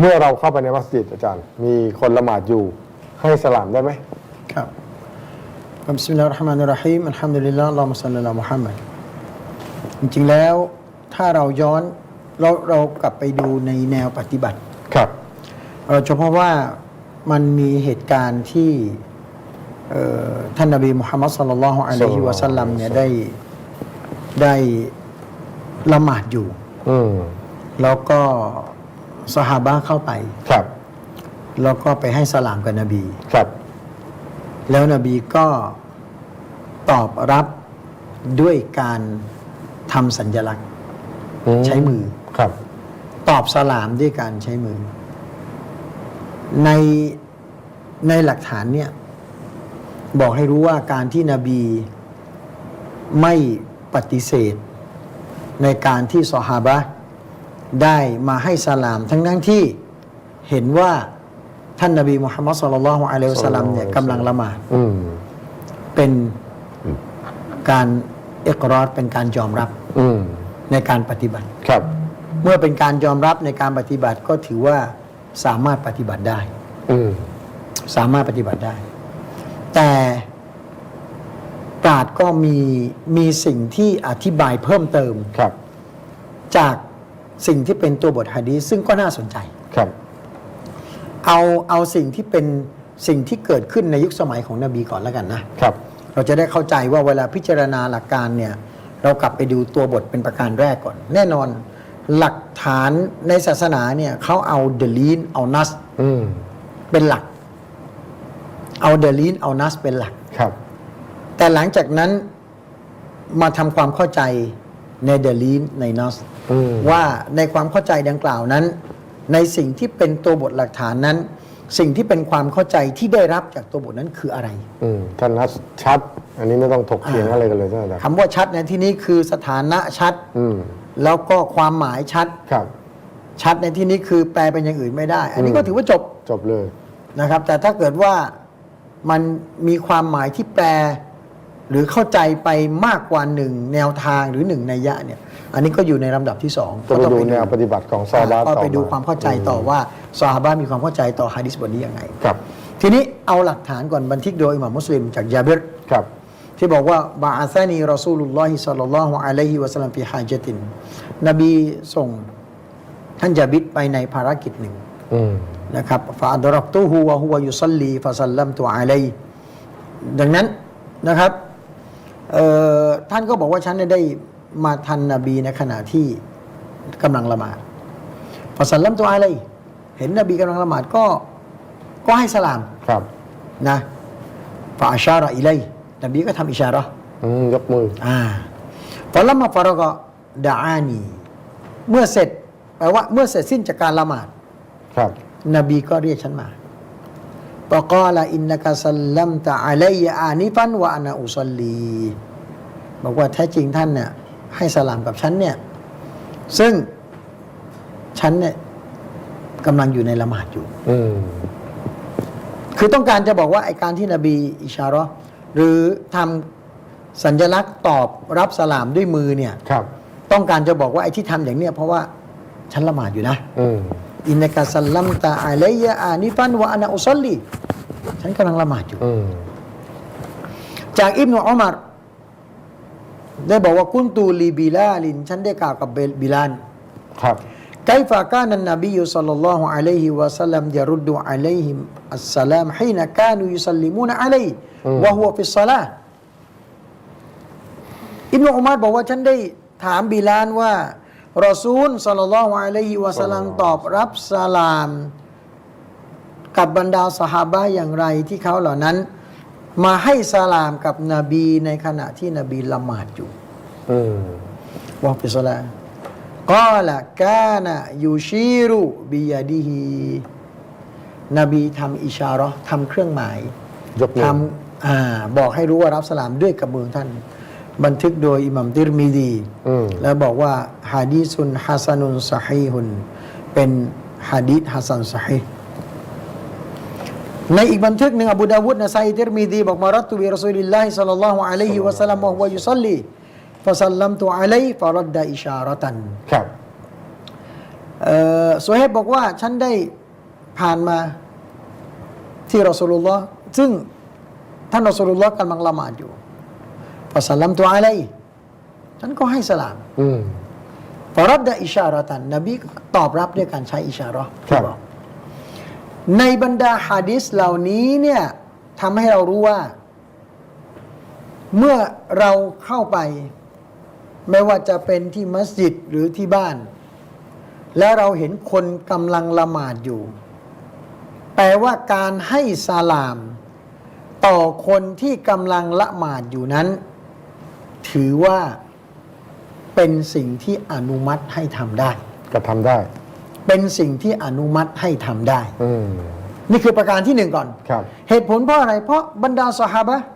เมื่อเราเข้าไปในมัสยิดอาจารย์ มีคนละหมาดอยู่ให้สลามได้ไหมครับบิสมิลลาฮิรเราะห์มานิรเราะฮีมอัลฮัมดุลิลลาห์อัลลอฮุมะศ็อลลัลลอฮุมุฮัมมัดจริงๆแล้วถ้าเราย้อนเราเรากลับไปดูในแนวปฏิบัติครับ เราจะพบว่ามันมีเหตุการณ์ที่เอ่อท่านนบีมุฮัมมัดสุลลัลลอฮุอะลัยฮิวะสัลลัมเนี่ยได้ได้ละหมาดอยู่อืมแล้วก็ สหาบะห์เข้าไป ครับ แล้วก็ไปให้สลามกับนบี ครับ แล้วนบีก็ตอบรับด้วยการทำสัญลักษณ์ใช้มือ ครับ ตอบสลามด้วยการใช้มือ ในในหลักฐานเนี่ย บอกให้รู้ว่าการที่นบีไม่ปฏิเสธ ในการที่ซอฮาบะห์ ได้มาให้สลาม ทั้งทั้งที่เห็นว่าท่านนบีมุฮัมมัดสุลลัลลอฮุอะลัยฮิวะสัลลัมเนี่ยกำลังละหมาดอืมเป็นการเอกรอดเป็นการยอมรับอืมในการปฏิบัติครับ เมื่อเป็นการยอมรับในการปฏิบัติก็ถือว่าสามารถปฏิบัติได้อืมสามารถปฏิบัติได้ แต่ปราดก็มีมีสิ่งที่อธิบายเพิ่มเติมครับ จาก สิ่งที่เป็นตัวบทฮะดีษซึ่งก็น่าสนใจ ครับ เอาเอาสิ่งที่เป็นสิ่งที่เกิดขึ้นในยุคสมัยของนบีก่อนแล้วกันนะ ครับ เราจะได้เข้าใจว่าเวลาพิจารณาหลักการเนี่ยเรากลับไปดูตัวบทเป็นประการแรกก่อน แน่นอนหลักฐานในศาสนาเนี่ยเขาเอาเดลีนเอานัสอืมเป็นหลัก เอาเดลีนเอานัสเป็นหลัก ครับ แต่หลังจากนั้นมาทำความเข้าใจ ในเดลีนในนัสอืมว่าในความเข้าใจดังกล่าวนั้น ในสิ่งที่เป็นตัวบทหลักฐานนั้น สิ่งที่เป็นความเข้าใจที่ได้รับจากตัวบทนั้นคืออะไรอืมท่านนัดชัด อันนี้ไม่ต้องถกเถียงอะไรกันเลยท่านอาจารย์คำว่าชัดในที่นี้คือสถานะชัดอืมแล้วก็ความหมายชัดครับ ชัดในที่นี้คือแปลเป็นอย่างอื่นไม่ได้ อันนี้ก็อืมถือว่าจบจบเลยนะครับ แต่ถ้าเกิดว่ามันมีความหมายที่แปล หรือเข้าใจไปมากกว่าหนึ่งแนวทางหรือหนึ่งนัยยะเนี่ยอันนี้ก็อยู่ในลำดับที่สองต้องไปดูแนวปฏิบัติของซอฮาบะห์ก็ต่อไปดูมาความเข้าใจต่อว่าซอฮาบะห์มีความเข้าใจต่อฮะดิษบทนี้ยังไงครับ ทีนี้เอาหลักฐานก่อนบันทึกโดยอิหม่ามมุสลิมจากยาเบิรครับที่บอกว่าบาอาซานีรอซูลุลลอฮิสัลลัลลอฮุอะลัยฮิวะสัลลัมฟิฮาจติน นบีส่งท่านยาบิดไปในภารกิจหนึ่งอืมนะครับฟาอัดรักตูฮูวะฮุวะยุซัลลีฟาซัลลัมตุอะลัยดังนั้นนะครับเอ่อ ท่านก็บอกว่าฉันเนี่ยได้มาทันนบีในขณะที่กำลังละหมาดฟาซัลลัมตุอะลัยเห็นนบีกำลังละหมาดก็ก็ให้สลามครับนะฟาอัชาระอิลัยนบีก็ทำอิชาระห์อืมยกมืออ่าฟอลัมมาฟารอกะดาอานีเมื่อเสร็จแปลว่าเมื่อเสร็จสิ้นจากการละหมาด ครับ นบีก็เรียกฉันมา ปกาลอินนักสัลลัมตะอะลัยอานิฟันวะอานาอุซัลลีบอกว่าแท้จริงท่านเนี่ยให้สลามกับฉันเนี่ย ซึ่งฉันเนี่ยกำลังอยู่ในละหมาดอยู่อืมคือต้องการจะบอกว่าไอการที่นบีอิชาเราะห์หรือทำสัญลักษณ์ตอบรับสลามด้วยมือเนี่ยครับ ต้องการจะบอกว่าไอ้ที่ทำอย่างเนี้ยเพราะว่าฉันละหมาดอยู่นะอืมอินนักะสัลลัมตะอะลัยยะอานิฟันวะอานาอุซัลลี ฉันกำลังละหมาดอยู่ อืมจากอิบนุอุมารได้บอกว่ากุนตูลีบิลาลิน ฉันได้กล่าวกับเบลบิลานครับ ไกฟะกานันนบีสัลลัลลอฮุอะลัยฮิวะสัลลัมยะรุดดุอะลัยฮิมอัสสลามฮีนะกานูยุสัลลิมูนอะลัยฮิอืมวะฮุวะฟิศศอลาห์อิบนุอุมารบอกว่าฉันได้ถามบิลานว่ารอซูลสัลลัลลอฮุอะลัยฮิวะสัลลัมตอบรับสลาม กับบรรดาสหาบะห์อย่างไรที่เขาเหล่านั้น มาให้สลามกับนบีในขณะที่นบีละหมาดอยู่อืมวะฟิศศอลาห์กาละกานะยูชีรุบิยาดิฮีนบีทำอิชาเราะห์ทำเครื่องหมายยกมือทำอ่าบอกให้รู้ว่ารับสลามด้วยกับมือท่าน บันทึกโดยอิหมัมติรมิดีอืมแล้วบอกว่าฮะดีซุนฮัสนุนสฮีฮุนเป็นฮะดีษฮัสซันสฮีฮ์ ในอีกบันทึกหนึ่งอบูดาวุดนะไซติรมิดีบอกมารัตตุบิรอซูลิลลาฮิสัลลัลลอฮุอะลัยฮิวะสัลลัมวะฮุวะยุซัลลีฟะซัลลัมตุอะลัยฟะรัดดะอิชาระตันครับเอ่อสุเฮบบอกว่าฉันได้ผ่านมาที่รอสูลุลลอฮ์ซึ่งท่านรอสูลุลลอฮ์กำลังละหมาดอยู่ฟะสัลลัมตุอะลัยฮิฉันก็ให้สลามอืมฟารับดะอิชาระตันนบีก็ตอบรับด้วยการใช้อิชาระห์ครับที่บอก ในบรรดาฮะดิษเหล่านี้เนี่ยทำให้เรารู้ว่า เมื่อเราเข้าไป ไม่ว่าจะเป็นที่มัสยิดหรือที่บ้าน แล้วเราเห็นคนกำลังละหมาดอยู่ แปลว่าการให้สลาม ต่อคนที่กำลังละหมาดอยู่นั้น ถือว่าเป็นสิ่งที่อนุมัติให้ทำได้ กระทำได้ เป็นสิ่งที่อนุมัติให้ทำได้ อืมนี่คือประการที่หนึ่งก่อน ครับ เหตุผลเพราะอะไร เพราะบรรดาสหาบะห์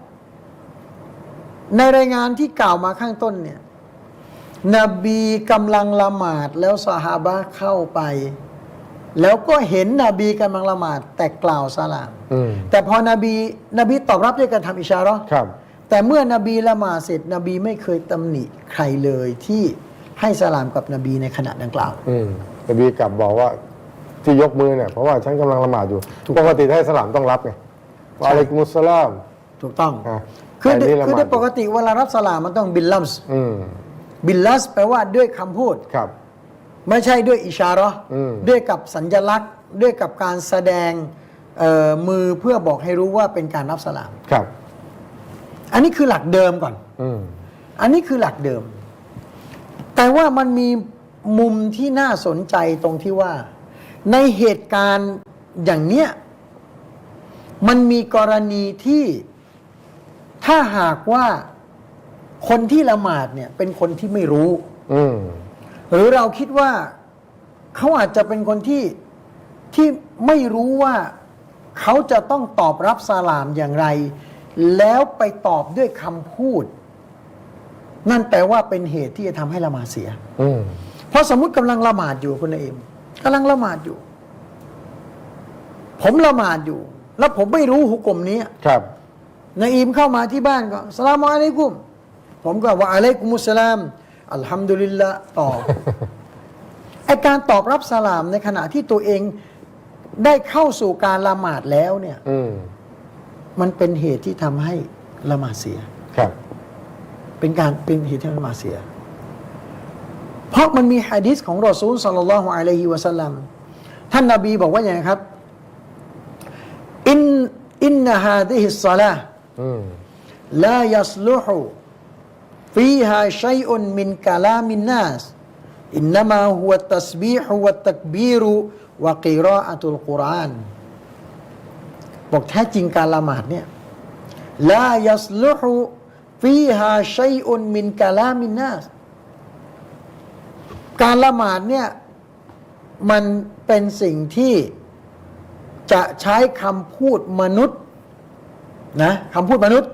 ในรายงานที่กล่าวมาข้างต้นเนี่ย นบีกำลังละหมาดแล้วสหาบะห์เข้าไป แล้วก็เห็นนบีกำลังละหมาดแต่กล่าวสลาม อืมแต่พอนบีนบีตอบรับด้วยการทำอิชาเราะห์ครับ แต่เมื่อนบีละหมาดเสร็จนบีไม่เคยตำหนิใครเลยที่ ให้สลามกับนบีในขณะดังกล่าว อืมนบีกลับบอกว่าที่ยกมือเนี่ยเพราะว่าฉันกำลังละหมาดอยู่ถูก ปกติถ้าให้สลามต้องรับไงวะอะลัยกุมุสสลาม ถูกต้อง อะคือแต่นี่ละหคือมาโดดยปกติเวลารับสลามมันต้องบิลลัมส์อืมบิลลัสแปลว่าด้วยคำพูด ครับ ไม่ใช่ด้วยอิชาเราะห์อืม ด้วยกับสัญลักษณ์ ด้วยกับการแสดงเอ่อมือเพื่อบอกให้รู้ว่าเป็นการรับสลาม ครับ อันนี้คือหลักเดิมก่อน อืมอันนี้คือหลักเดิม แต่ว่ามันมีมุมที่น่าสนใจตรงที่ว่า ในเหตุการณ์อย่างเนี้ยมันมีกรณีที่ถ้าหากว่าคนที่ละหมาดเนี่ย เป็นคนที่ไม่รู้ อืม หรือเราคิดว่าเขาอาจจะเป็นคนที่ที่ไม่รู้ว่าเขาจะต้องตอบรับสลามอย่างไร แล้วไปตอบด้วยคำพูด นั่นแปลว่าเป็นเหตุที่จะทำให้ละหมาดเสีย อืมเพราะสมมติกำลังละหมาดอยู่คุณนายเอ็มกำลังละหมาดอยู่ ผมละหมาดอยู่ แล้วผมไม่รู้หุกกลมนี้ครับนายอิมเข้ามาที่บ้านก็สลามอะลัยกุม ผมก็ว่าอะลัยกุมุสสลาม อัลฮัมดุลิลละต่อไอการตอบรับสลามในขณะที่ตัวเองได้เข้าสู่การละหมาดแล้วเนี่ยอืมมันเป็นเหตุที่ทำให้ละหมาดเสีย ครับ เป็นการเป็นเหตุให้มันมาเสีย เพราะมันมีฮะดิษของรอซูลสัลลัลลอฮุอะลัยฮิวะสัลลัมท่านนาบีบอกว่าอย่างครับ อินอินฮาดิฮิสซาลาลายัสลูฮูฟีฮาชัยอุนมินกาลามินนัสอินนามะฮุวะตัสบีฮุวะตักบีรุวะกีรออะตุลกุรอานบอกแท้จริงการละหมาดเนี่ยลายัสลูฮู ฟีฮาชัยอุนมินกาลามินนาสการละหมาดเนี่ยมันเป็นสิ่งที่จะใช้คำพูดมนุษย์นะคำพูดมนุษย์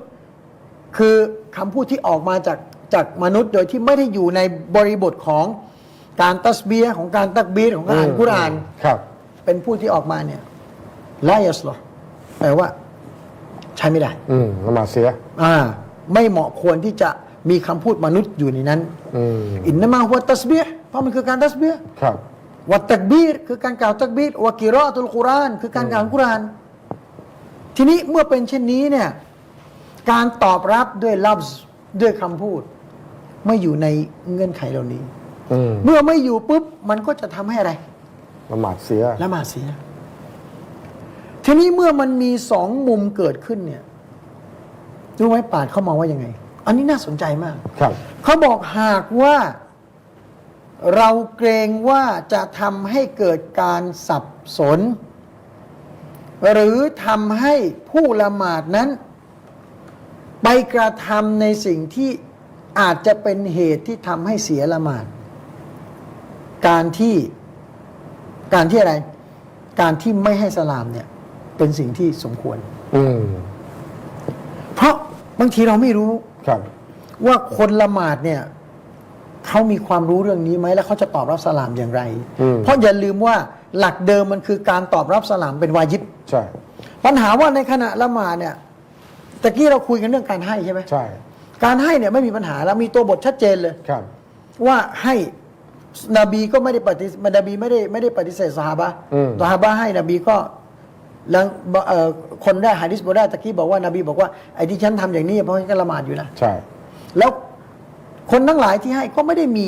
คือคำพูดที่ออกมาจากจากมนุษย์โดยที่ไม่ได้อยู่ในบริบทของการตัสเบียของการตักบีรของการอ่านกุรานครับ เป็นผู้ที่ออกมาเนี่ยลายัสลอแปลว่า ใช้ไม่ได้ อืมละหมาดเสีย อ่า ไม่เหมาะควรที่จะมีคำพูดมนุษย์อยู่ในนั้นอืมอินนามาหัวตัสเบียห์เพราะมันคือการตัสเบียห์ครับ วัตตักบีรคือการกล่าวตักบีรวะกิรอตุลกุรอานคือการกล่าวกุรอาน ทีนี้เมื่อเป็นเช่นนี้เนี่ยการตอบรับด้วยลับด้วยคำพูด ไม่อยู่ในเงื่อนไขเหล่านี้ อืมเมื่อไม่อยู่ปุ๊บมันก็จะทำให้อะไร ละหมาดเสีย ละหมาดเสีย ทีนี้เมื่อมันมีสองมุมเกิดขึ้นเนี่ย รู้ไหมปาดเข้ามองว่ายังไง อันนี้น่าสนใจมาก ครับ เขาบอกหากว่าเราเกรงว่าจะทำให้เกิดการสับสน หรือทำให้ผู้ละหมาดนั้น ไปกระทำในสิ่งที่อาจจะเป็นเหตุที่ทำให้เสียละหมาด การที่การที่อะไร การที่ไม่ให้สลามเนี่ย เป็นสิ่งที่สมควร อืม เพราะ บางทีเราไม่รู้ครับ ว่าคนละหมาดเนี่ยเขามีความรู้เรื่องนี้ไหมแล้วเขาจะตอบรับสลามอย่างไร อืม เพราะอย่าลืมว่าหลักเดิมมันคือการตอบรับสลามเป็นวาญิบ ใช่ ปัญหาว่าในขณะละหมาดเนี่ยตะกี้เราคุยกันเรื่องการให้ใช่ไหมใช่การให้เนี่ยไม่มีปัญหาแล้วมีตัวบทชัดเจนเลย ครับ ว่าให้นบีก็ไม่ได้ปฏินบีไม่ได้ไม่ได้ปฏิเสธสหบะอืม สหบะให้นบีก็ แล้วเอ่อคนได้ฮะดิษบอกได้ตะกี้บอกว่านบีบอกว่าไอ้ที่ฉันทำอย่างนี้เพราะฉันก็ละหมาดอยู่นะ ใช่ แล้วคนทั้งหลายที่ให้ก็ไม่ได้มี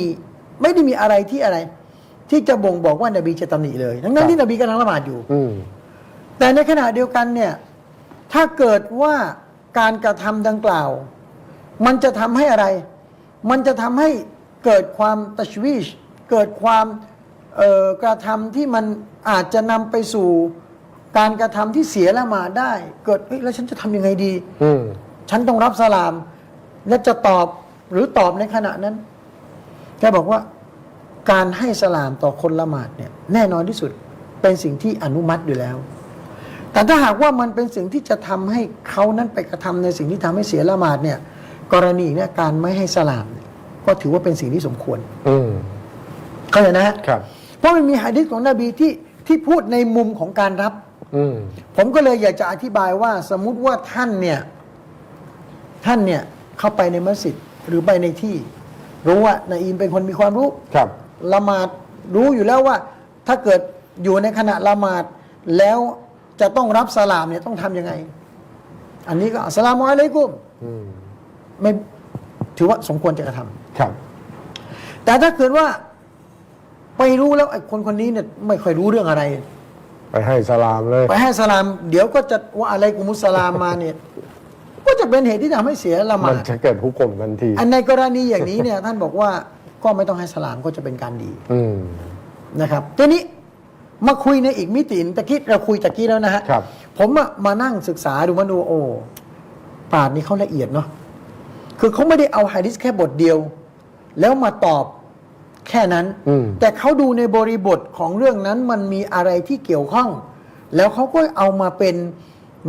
ไม่ได้มีอะไรที่อะไร ที่จะบ่งบอกว่านบีจะตำหนิเลย ทั้งนั้นที่นบีกำลังละหมาดอยู่ อืม แต่ในขณะเดียวกันเนี่ย ถ้าเกิดว่าการกระทำดังกล่าว มันจะทำให้อะไร มันจะทำให้เกิดความตัชวิชเกิดความเอ่อกระทำที่มันอาจจะนำไปสู่ การกระทำที่เสียละหมาดได้ เกิดเฮ้ยแล้วฉันจะทำยังไงดี อืมฉันต้องรับสลาม และจะตอบหรือตอบในขณะนั้นแกบอกว่าการให้สลามต่อคนละหมาดเนี่ย แน่นอนที่สุดเป็นสิ่งที่อนุมัติอยู่แล้ว แต่ถ้าหากว่ามันเป็นสิ่งที่จะทำให้เขานั้นไปกระทำในสิ่งที่ทำให้เสียละหมาดเนี่ย กรณีเนี่ยการไม่ให้สลามเนี่ยก็ถือว่าเป็นสิ่งที่สมควรอืมเข้าใจนะฮะครับ เพราะมันมีหะดีษของนบีที่ที่พูดในมุมของการรับอืม ผมก็เลยอยากจะอธิบายว่า สมมุติว่าท่านเนี่ย ท่านเนี่ยเข้าไปในมัสยิดหรือไปในที่ รู้ว่านายอิมเป็นคนมีความรู้ครับละหมาดรู้อยู่แล้วว่า ถ้าเกิดอยู่ในขณะละหมาดแล้วจะต้องรับสลามเนี่ยต้องทำยังไง อันนี้ก็อัสสลามุอะลัยกุมอืมไม่ถือว่าสมควรจะกระทำครับ แต่ถ้าเกิดว่า ไปรู้แล้วไอ้คนคนนี้เนี่ยไม่ค่อยรู้เรื่องอะไร ไปให้สลามเลย ไปให้สลาม เดี๋ยวก็จะว่าอะไรกุมุสลามมาเนี่ยก็จะเป็นเหตุที่ทำให้เสียละหมัมานดจะเกิดฮุกกลมทันที อันในกรณีอย่างนี้เนี่ย ท่านบอกว่าก็ไม่ต้องให้สลามก็จะเป็นการดีอืม นะครับทีนี้มาคุยในอีกมิติหนึ่งตะกี้เราคุยตะกี้แล้วนะฮะครับ ผมอะมานั่งศึกษาดูมาดูโอ้ปราดนี้เขาละเอียดเนาะคือเขาไม่ได้เอาฮะดิษแค่บทเดียว แล้วมาตอบ แค่นั้นอืมแต่เขาดูในบริบทของเรื่องนั้นมันมีอะไรที่เกี่ยวข้อง แล้วเขาก็เอามาเป็น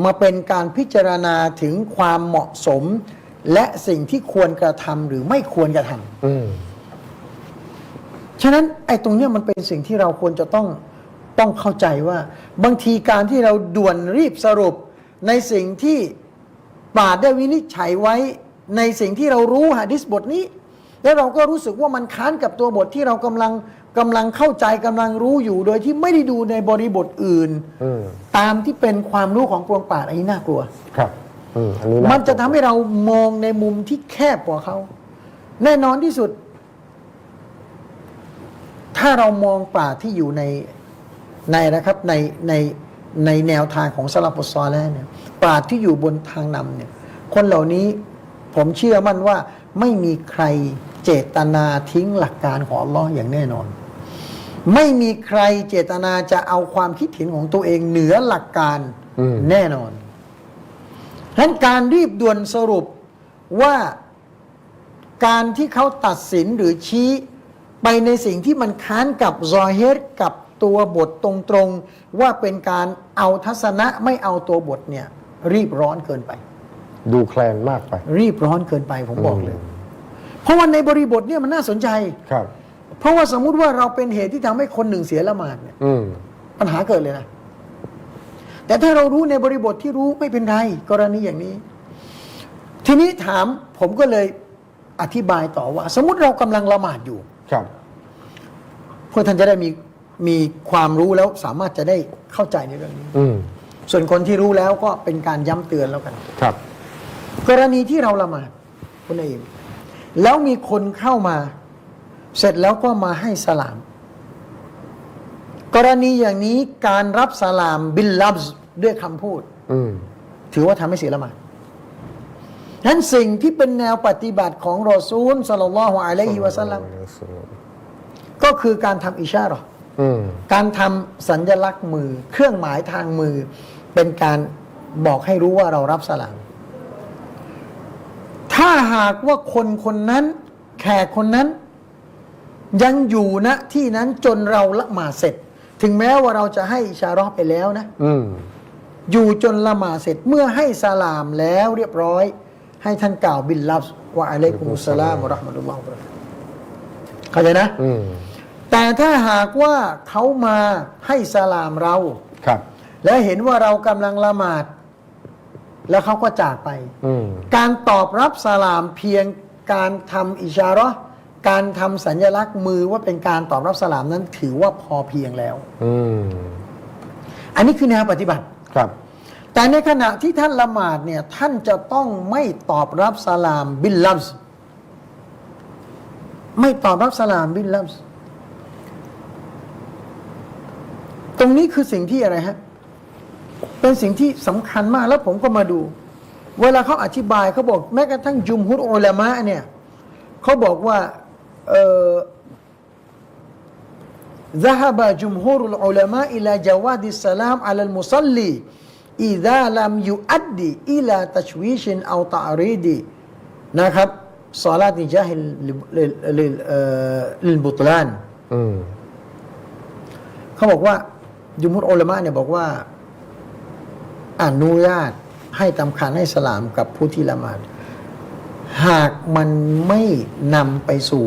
มาเป็นการพิจารณาถึงความเหมาะสม และสิ่งที่ควรกระทำหรือไม่ควรกระทำอืมฉะนั้นไอ้ตรงเนี้ยมันเป็นสิ่งที่เราควรจะต้องต้องเข้าใจว่า บางทีการที่เราด่วนรีบสรุป ในสิ่งที่ปราดได้วินิจฉัยไว้ ในสิ่งที่เรารู้หะดิษบทนี้ แล้วเราก็รู้สึกว่ามันค้านกับตัวบทที่เรากำลังกำลังเข้าใจกำลังรู้อยู่ โดยที่ไม่ได้ดูในบริบทอื่นอืมตามที่เป็นความรู้ของปวงป่าดอันนี้น่ากลัว ครับอืมอันนี้มันจะทำให้เรามองในมุมที่แคบกว่าเขาแน่นอนที่สุด ถ้าเรามองป่าที่อยู่ในในนะครับในในในแนวทางของสลับซอแล้วเนี่ยป่าที่อยู่บนทางนำเนี่ย คนเหล่านี้ผมเชื่อมั่นว่าไม่มีใคร เจตนาทิ้งหลักการของอัลลอฮ์อย่างแน่นอน ไม่มีใครเจตนาจะเอาความคิดเห็นของตัวเองเหนือหลักการอืมแน่นอนฉะนั้นการรีบด่วนสรุปว่าการที่เขาตัดสินหรือชี้ไปในสิ่งที่มันค้านกับซอเฮดกับตัวบทตรงๆ ว่าเป็นการเอาทัศนะไม่เอาตัวบทเนี่ย รีบร้อนเกินไป ดูแคลนมากไป รีบร้อนเกินไปผมบอกเลยอืม เพราะว่าในบริบทเนี่ยมันน่าสนใจ ครับ เพราะว่าสมมุติว่าเราเป็นเหตุที่ทำให้คนหนึ่งเสียละหมาดเนี่ยอืม ปัญหาเกิดเลยนะ แต่ถ้าเรารู้ในบริบทที่รู้ไม่เป็นไรกรณีอย่างนี้ ทีนี้ถามผมก็เลยอธิบายต่อว่า สมมติเรากำลังละหมาดอยู่ ครับ เพื่อท่านจะได้มีมีความรู้แล้วสามารถจะได้เข้าใจในเรื่องนี้ อืม ส่วนคนที่รู้แล้วก็เป็นการย้ำเตือนแล้วกัน ครับ กรณีที่เราละหมาดคุณอิม แล้วมีคนเข้ามา เสร็จแล้วก็มาให้สลาม กรณีอย่างนี้การรับสลามบิลลับส์ด้วยคำพูดอืมถือว่าทำให้เสียละหมาดนั้นสิ่งที่เป็นแนวปฏิบัติของรอซูลสลลัลลอฮุอะลัยฮิวะสัลลัมก็คือการทำอิชาเราะห์อืมการทำสัญญลักษณ์มือ เครื่องหมายทางมือ เป็นการบอกให้รู้ว่าเรารับสลาม ถ้าหากว่าคนคนนั้น แขกคนนั้น ยังอยู่ณที่นั้นจนเราละหมาดเสร็จ ถึงแม้ว่าเราจะให้อิชาเราะห์ไปแล้วนะ อืม อยู่จนละหมาดเสร็จเมื่อให้สลามแล้วเรียบร้อย ให้ท่านกล่าวบิลลับวะอะลัยกุมุสสลามวะเราะห์มะตุลลอฮ์วะบะเราะกาตุฮ์เข้าใจนะ อืม แต่ถ้าหากว่าเขามาให้สลามเรา ครับ แล้วเห็นว่าเรากำลังละหมาด แล้วเขาก็จากไป อืม การตอบรับสลามเพียงการทำอิชาเราะห์การทำสัญลักษณ์มือว่าเป็นการตอบรับสลามนั้นถือว่าพอเพียงแล้ว อืม อันนี้คือแนวปฏิบัติ ครับ แต่ในขณะที่ท่านละหมาดเนี่ยท่านจะต้องไม่ตอบรับสลามบิลลัมส์ไม่ตอบรับสลามบิลลัมส์ตรงนี้คือสิ่งที่อะไรฮะ เป็นสิ่งที่สำคัญมากแล้วผมก็มาดู เวลาเขาอธิบายเขาบอก แม้กระทั่งจุมฮุรอุลามะเนี่ยเขาบอกว่าเออ ذهب جمهور العلماء إلى جواز السلام على المصلي إذا لم يؤدي إلى تشويش أو تعريض นะครับصلاة جاهل للبطلان อืม เขาบอกว่ายุมุตอุลามะเนี่ยบอกว่า อนุญาตให้ตำคันให้สลามกับผู้ที่ละหมาด หากมันไม่นำไปสู่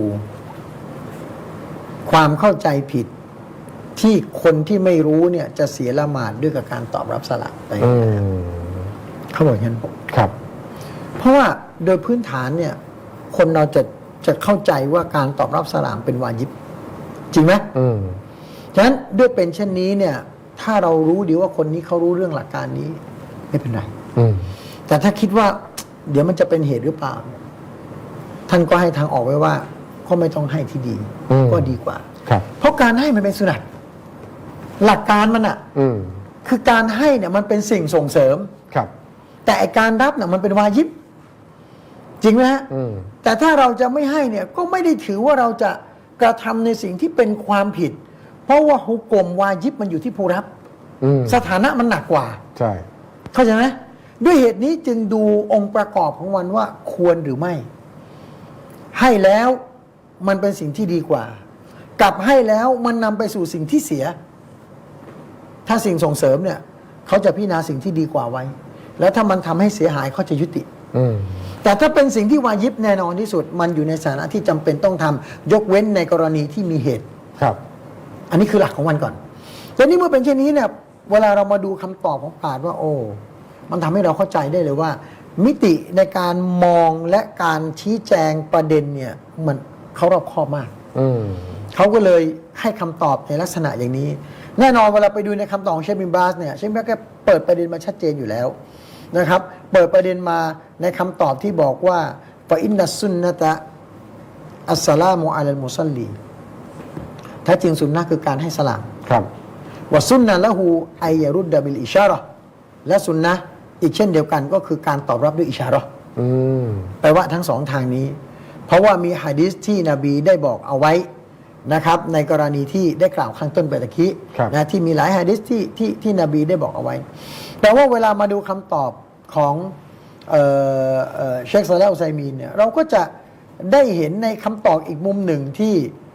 ความเข้าใจผิดที่คนที่ไม่รู้เนี่ยจะเสียละหมาดด้วยกับการตอบรับสลามไปอืมเขาบอกอย่างนั้นครับ เพราะว่าโดยพื้นฐานเนี่ย คนเราจะจะเข้าใจว่าการตอบรับสลามเป็นวาญิบ จริงไหมอืมฉะนั้นด้วยเป็นเช่นนี้เนี่ย ถ้าเรารู้ดีว่าคนนี้เขารู้เรื่องหลักการนี้ ไม่เป็นไรอืมแต่ถ้าคิดว่า เดี๋ยวมันจะเป็นเหตุหรือเปล่า ท่านก็ให้ทางออกไว้ว่า ก็ไม่ต้องให้ที่ดีอืมก็ดีกว่าครับเพราะการให้มันเป็นสุนัตหลักการมันอะอืมคือการให้เนี่ยมันเป็นสิ่งส่งเสริมครับ แต่ไอ้การรับเนี่ยมันเป็นวาญิบ จริงไหมฮะอืมแต่ถ้าเราจะไม่ให้เนี่ย ก็ไม่ได้ถือว่าเราจะกระทำในสิ่งที่เป็นความผิด เพราะว่าฮุกกลมวาญิบมันอยู่ที่ผู้รับ อืมสถานะมันหนักกว่า ใช่ เข้าใจไหมด้วยเหตุนี้จึงดูองค์ประกอบของมันว่าควรหรือไม่ ให้แล้วมันเป็นสิ่งที่ดีกว่า กลับให้แล้วมันนำไปสู่สิ่งที่เสีย ถ้าสิ่งส่งเสริมเนี่ยเขาจะพิจารณาสิ่งที่ดีกว่าไว้ แล้วถ้ามันทำให้เสียหายเขาจะยุติ อืม แต่ถ้าเป็นสิ่งที่วายิบแน่นอนที่สุด มันอยู่ในสถานะที่จำเป็นต้องทำยกเว้นในกรณีที่มีเหตุ ครับ อันนี้คือหลักของมันก่อนแต่นี่เมื่อเป็นเช่นนี้เนี่ยเวลาเรามาดูคำตอบของปราดว่า โอ้ มันทำให้เราเข้าใจได้เลยว่า มิติในการมองและการชี้แจงประเด็นเนี่ย มันเขารอบคอบมากอืมเขาก็เลยให้คำตอบในลักษณะอย่างนี้ แน่นอนเวลาไปดูในคำตอบของเชฟบินบาสเนี่ยเชฟบินบาสก็เปิดประเด็นมาชัดเจนอยู่แล้วนะครับ เปิดประเด็นมาในคำตอบที่บอกว่าฟาอินนัสซุนนะตะอัสสลามุอะลัลมุซัลลี แท้จริงสุนนะคือการให้สลามครับวะซุนนะละหูไอยารุดดะบิลอิชาระห์และสุนนะอีกเช่นเดียวกันก็คือการตอบรับด้วยอิชาระห์อืมแปลว่าทั้งสองทางนี้ เพราะว่ามีฮะดิษที่นบีได้บอกเอาไว้นะครับในกรณีที่ได้กล่าวข้างต้นไปตะกี้ครับนะที่มีหลายฮะดิษที่ที่ที่นบีได้บอกเอาไว้ แต่ว่าเวลามาดูคำตอบของเอ่อเอ่อเชคซาเลห์อุไซมีนเนี่ยเราก็จะได้เห็นในคำตอบอีกมุมหนึ่งที่เอ่อ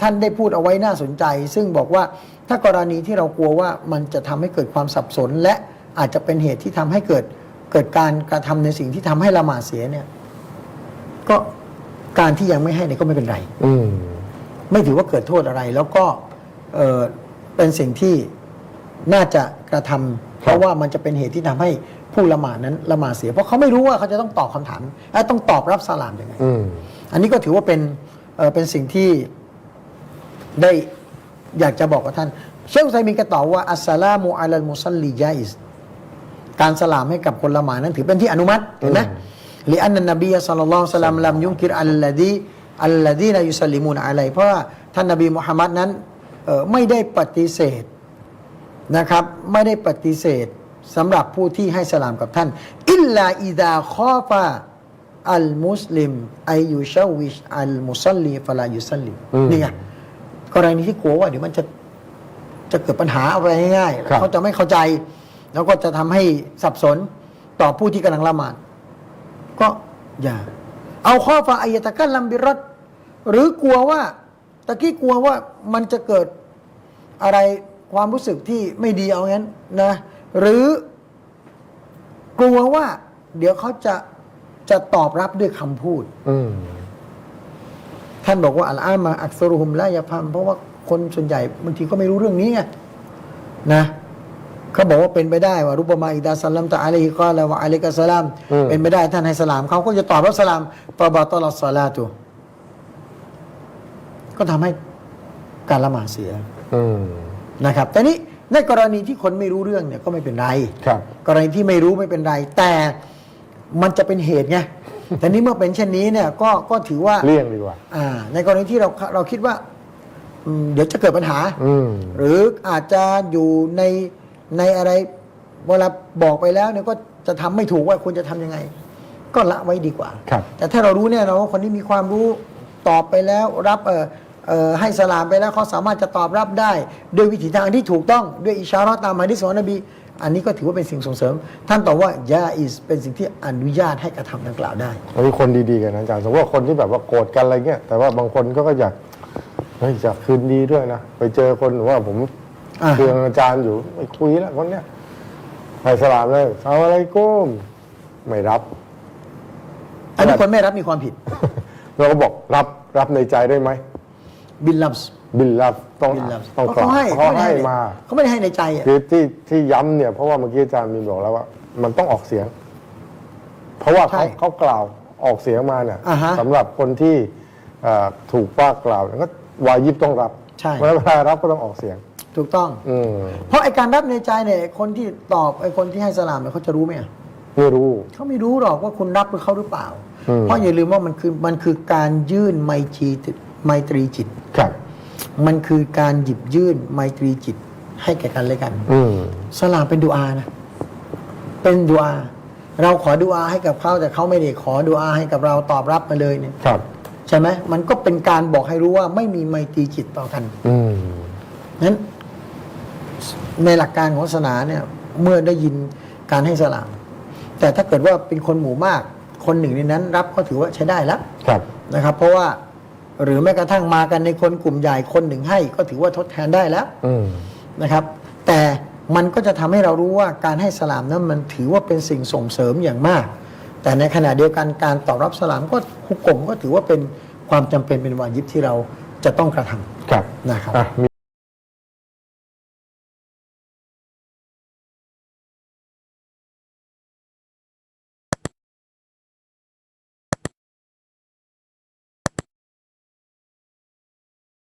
ท่านได้พูดเอาไว้น่าสนใจ ซึ่งบอกว่าถ้ากรณีที่เรากลัวว่ามันจะทำให้เกิดความสับสน และอาจจะเป็นเหตุที่ทำให้เกิดเกิดการกระทำในสิ่งที่ทำให้ละหมาดเสียเนี่ย ก็การที่ยังไม่ให้เนี่ยก็ไม่เป็นไร อืมไม่ถือว่าเกิดโทษอะไร แล้วก็เอ่อเป็นสิ่งที่น่าจะกระทำเพราะว่ามันจะเป็นเหตุที่ทำให้ผู้ละหมาดนั้นละหมาดเสีย เพราะเขาไม่รู้ว่าเขาจะต้องตอบคำถามเอ้ยต้องตอบรับสลามยังไงอืมอันนี้ก็ถือว่าเป็นเอ่อเป็นสิ่งที่ ได้อยากจะบอกกับท่าน เชคอุซัยมินก็ตอบว่าอัสสลามุอะลัลมุซัลลียาอิสการสลามให้กับคนละหมาดนั้นถือเป็นที่อนุมัติเห็นไหมอืมลิอันนันนบีสัลลัลลอฮุอะลัยฮิวะสัลลัมลัมยุนกิรอัลลดีอัลลดีนยุสลิมูนอะลัยเพราะว่าท่านนบีมุฮัมมัดนั้นเอ่อไม่ได้ปฏิเสธนะครับ ไม่ได้ปฏิเสธสำหรับผู้ที่ให้สลามกับท่าน อิลลาอิดาคอฟาอัลมุสลิมอายุชาวิชอัลมุซัลลีฟลายุซัลลีอืมนี่ไง กรณีที่กลัวว่าเดี๋ยวมันจะจะเกิดปัญหาอะไรง่ายครับ ๆเขาจะไม่เข้าใจ แล้วก็จะทำให้สับสนต่อผู้ที่กำลังละหมาด ก็อย่า เอาข้อฟาอายตะกันลัมบิรัตหรือกลัวว่าตะกี้กลัวว่ามันจะเกิดอะไรความรู้สึกที่ไม่ดีเอางั้นนะ หรือกลัวว่า เดี๋ยวเขาจะจะตอบรับด้วยคำพูด อืม ท่านบอกว่าอัลอามาอักษรุฮุมละยาพัมเพราะว่าคนส่วนใหญ่บางทีก็ไม่รู้เรื่องนี้ไงนะเขาบอกว่าเป็นไปได้ว่ารุปมาอิดาสัลลัมตะอะลัยฮิกอลาวะอะลัยกัสสลามอืมเป็นไปได้ท่านให้สลามเขาก็จะตอบรับสลามปะบาตลอดสลาตุก็ทำให้การละหมาดเสียอืมนะครับ แต่นี้ในกรณีที่คนไม่รู้เรื่องเนี่ยก็ไม่เป็นไรครับ กรณีที่ไม่รู้ไม่เป็นไร แต่มันจะเป็นเหตุไง แต่นี้เมื่อเป็นเช่นนี้เนี่ยก็ก็ถือว่าเลี่ยงดีกว่า อ่า ในกรณีที่เราเราคิดว่าอืมเดี๋ยวจะเกิดปัญหา อืม หรืออาจจะอยู่ในในอะไรเวลาบอกไปแล้วเนี่ยก็จะทำไม่ถูกว่าควรจะทำยังไง ก็ละไว้ดีกว่า ครับ แต่ถ้าเรารู้เนี่ยเราว่าคนที่มีความรู้ตอบไปแล้วรับเออเออให้สลามไปแล้วเขาสามารถจะตอบรับได้ ด้วยวิธีทางที่ถูกต้องด้วยอิชาเราะห์ตามหะดีษของนบี อันนี้ก็ถือว่าเป็นสิ่งส่งเสริม ท่านตอบว่ายาอิสเป็นสิ่งที่อนุญาตให้กระทำดังกล่าวได้มันมีคนดีๆกันนะอาจารย์สมมติว่าคนที่แบบว่าโกรธกันอะไรเงี้ยแต่ว่าบางคนก็ก็อยากเฮ้ยอยากคืนดีด้วยนะไปเจอคนหรือว่าผมอ่าเคืองอาจารย์อยู่ไม่คุยแล้วคนเนี้ยให้สลามเลยเอาอะไรก้มไม่รับ อันนี้คนไม่รับมีความผิด เราก็บอกรับรับในใจได้ไหม บิลลัมส์ บิลรับต้องบิลลัมส์ต้องเพราะเขาให้เขาให้มา เขาไม่ได้ให้ในใจอะคือที่ที่ย้ำเนี่ยเพราะว่าเมื่อกี้อาจารย์มีบอกแล้วว่า มันต้องออกเสียง เพราะว่าเขาเขากล่าวออกเสียงมาเนี่ยอ่าฮะสำหรับคนที่เอ่อถูกว่ากล่าวเนี่ยก็วายิบต้องรับใช่เวลาเวลารับก็ต้องออกเสียง ถูกต้อง อืมเพราะไอการรับในใจเนี่ยคนที่ตอบไอคนที่ให้สลามเนี่ยเขาจะรู้ไหมอะไม่รู้ เขาไม่รู้หรอกว่าคุณรับหรือเขาหรือเปล่า อืม เพราะอย่าลืมว่ามันคือมันคือการยื่นไมตรีจิต ไมตรีจิต ครับ มันคือการหยิบยื่นไมตรีจิตให้แก่กันและกัน อืม สลามเป็นดูอานะ เป็นดูอา เราขอดูอาให้กับเขาแต่เขาไม่ได้ขอดูอาให้กับเราตอบรับมาเลยเนี่ยครับ ใช่ไหมมันก็เป็นการบอกให้รู้ว่าไม่มีไมตรีจิตต่อกัน อืม นั้นในหลักการของศาสนาเนี่ยเมื่อได้ยินการให้สลาม แต่ถ้าเกิดว่าเป็นคนหมู่มาก คนหนึ่งในนั้นรับก็ถือว่าใช้ได้แล้วครับ นะครับ เพราะว่า หรือแม้กระทั่งมากันในคนกลุ่มใหญ่คนหนึ่งให้ ก็ถือว่าทดแทนได้แล้วอืมนะครับ แต่มันก็จะทำให้เรารู้ว่าการให้สลามนั้นมันถือว่าเป็นสิ่งส่งเสริมอย่างมาก แต่ในขณะเดียวกันการตอบรับสลามก็ฮุกกลมก็ถือว่าเป็นความจำเป็นเป็นวาญิบที่เราจะต้องกระทำครับนะครับ อะมี